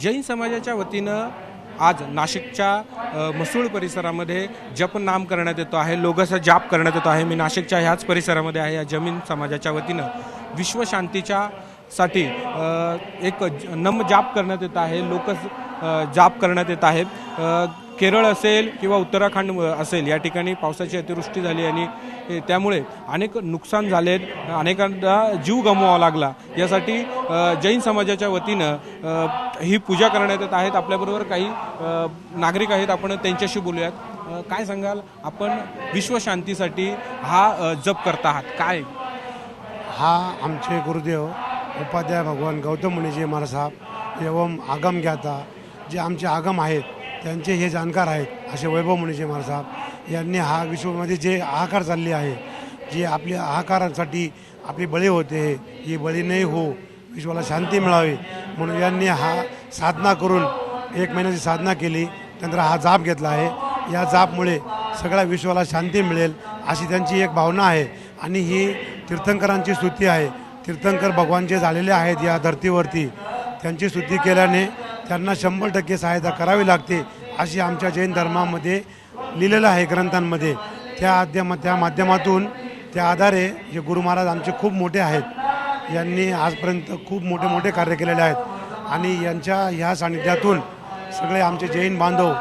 जैन समाजाच्या वतीनं आज नाशिकच्या मसूळ परिसरामध्ये जप नाम करण्यात येतो आहे लोगसा जाप करण्यात येतो आहे. मी नाशिकच्या ह्याच परिसरामध्ये आहे या जमीन समाजाच्या वतीनं विश्वशांतीच्या साठी एक ज- नम जाप करण्यात येत आहे लोक जाप करण्यात येत आहे. केरळ असेल किंवा उत्तराखंड असेल या ठिकाणी पावसाची अतिवृष्टी झाली आणि त्यामुळे अनेक नुकसान झाले अनेकांना जीव गमवावा लागला. यासाठी जैन समाजाच्या वतीनं ही पूजा करण्यात येत आहेत. आपल्याबरोबर काही नागरिक आहेत. आपण त्यांच्याशी बोलूयात. काय सांगाल? आपण विश्वशांतीसाठी हा जप करत आहात. काय? हा आमचे गुरुदेव उपाध्याय भगवान गौतम मुनीजी महाराज एवम एवं आगम ज्ञाता जे आमचे आगम आहेत त्यांचे हे जाणकार आहेत असे वैभव मुनीजी महाराज यांनी हा विश्वामध्ये जे हाहाकार चालले आहे जे आपल्या हाहाकारासाठी आपली बळी होते ही बळी नाही हो. विश्वाला शांती मिळावी. म्हणून यांनी हा साधना करून एक महिन्याची साधना केली. त्यानंतर हा जाप घेतला आहे. या जापमुळे सगळ्या विश्वाला शांती मिळेल अशी त्यांची एक भावना आहे. आणि ही तीर्थंकरांची स्तुती आहे. तीर्थंकर भगवान जे झालेले आहेत या धर्तीवरती त्यांची स्तुती केल्याने त्यांना शंभर टक्के सहायता करावी लागते अशी आमच्या जैन धर्मामध्ये लिहिलेलं आहे ग्रंथांमध्ये. त्या आद्यम त्या माध्यमातून त्या आधारे हे गुरु महाराज आमचे खूप मोठे आहेत. यांनी आजपर्यंत खूप मोठे मोठे कार्य केलेले आहेत. आणि यांच्या ह्या सानिध्यातून सगळे आमचे जैन बांधव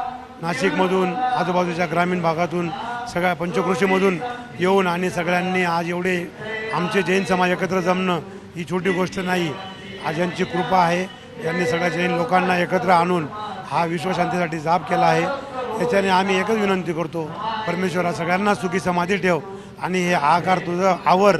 नाशिकमधून आजूबाजूच्या ग्रामीण भागातून सगळ्या पंचकृषीमधून येऊन आणि सगळ्यांनी आज एवढे आमचे जैन समाज एकत्र जमणं ही छोटी गोष्ट नाही. आज यांची कृपा आहे. यांनी सगळ्या जैन लोकांना एकत्र आणून हा विश्वशांतीसाठी जाप केला आहे. याच्याने आम्ही एकच विनंती करतो परमेश्वरा सगळ्यांना सुखी समाधी ठेव आणि हे आकार तुझं आवर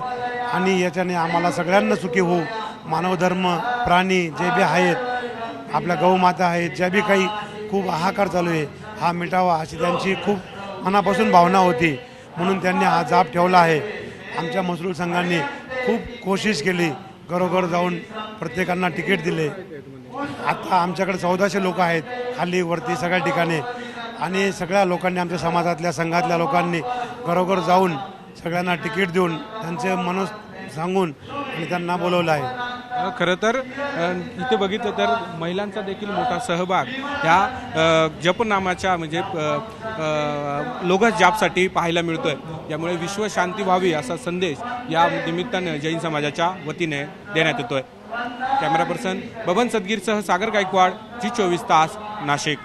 आणि याच्याने आम्हाला सगळ्यांना सुखी होऊ. मानवधर्म प्राणी जे बी आहेत आपल्या गौमाता आहेत ज्या बी काही खूप हाहाकार चालू आहे हा मिटावा अशी त्यांची खूप मनापासून भावना होती. म्हणून त्यांनी हा जाप ठेवला आहे. आमच्या मसरूळ संघांनी खूप कोशिश केली. घरोघर जाऊन प्रत्येकांना तिकीट दिले. आता आमच्याकडे चौदाशे लोक आहेत खाली वरती सगळ्या ठिकाणी. आणि सगळ्या लोकांनी आमच्या समाजातल्या संघातल्या लोकांनी घरोघर जाऊन सगळ्यांना तिकीट देऊन त्यांचे मनोस सांगून आणि त्यांना बोलवलं आहे. खरं तर इथे बघितलं तर महिलांचा देखील मोठा सहभाग ह्या जपनामाच्या म्हणजे लोगस जापसाठी पाहायला मिळतोय. त्यामुळे विश्व शांती व्हावी असा संदेश या निमित्तानं जैन समाजाच्या वतीने देण्यात येतोय. कॅमेरा पर्सन बबन सदगीरसह सागर गायकवाड जी चोवीस तास नाशिक.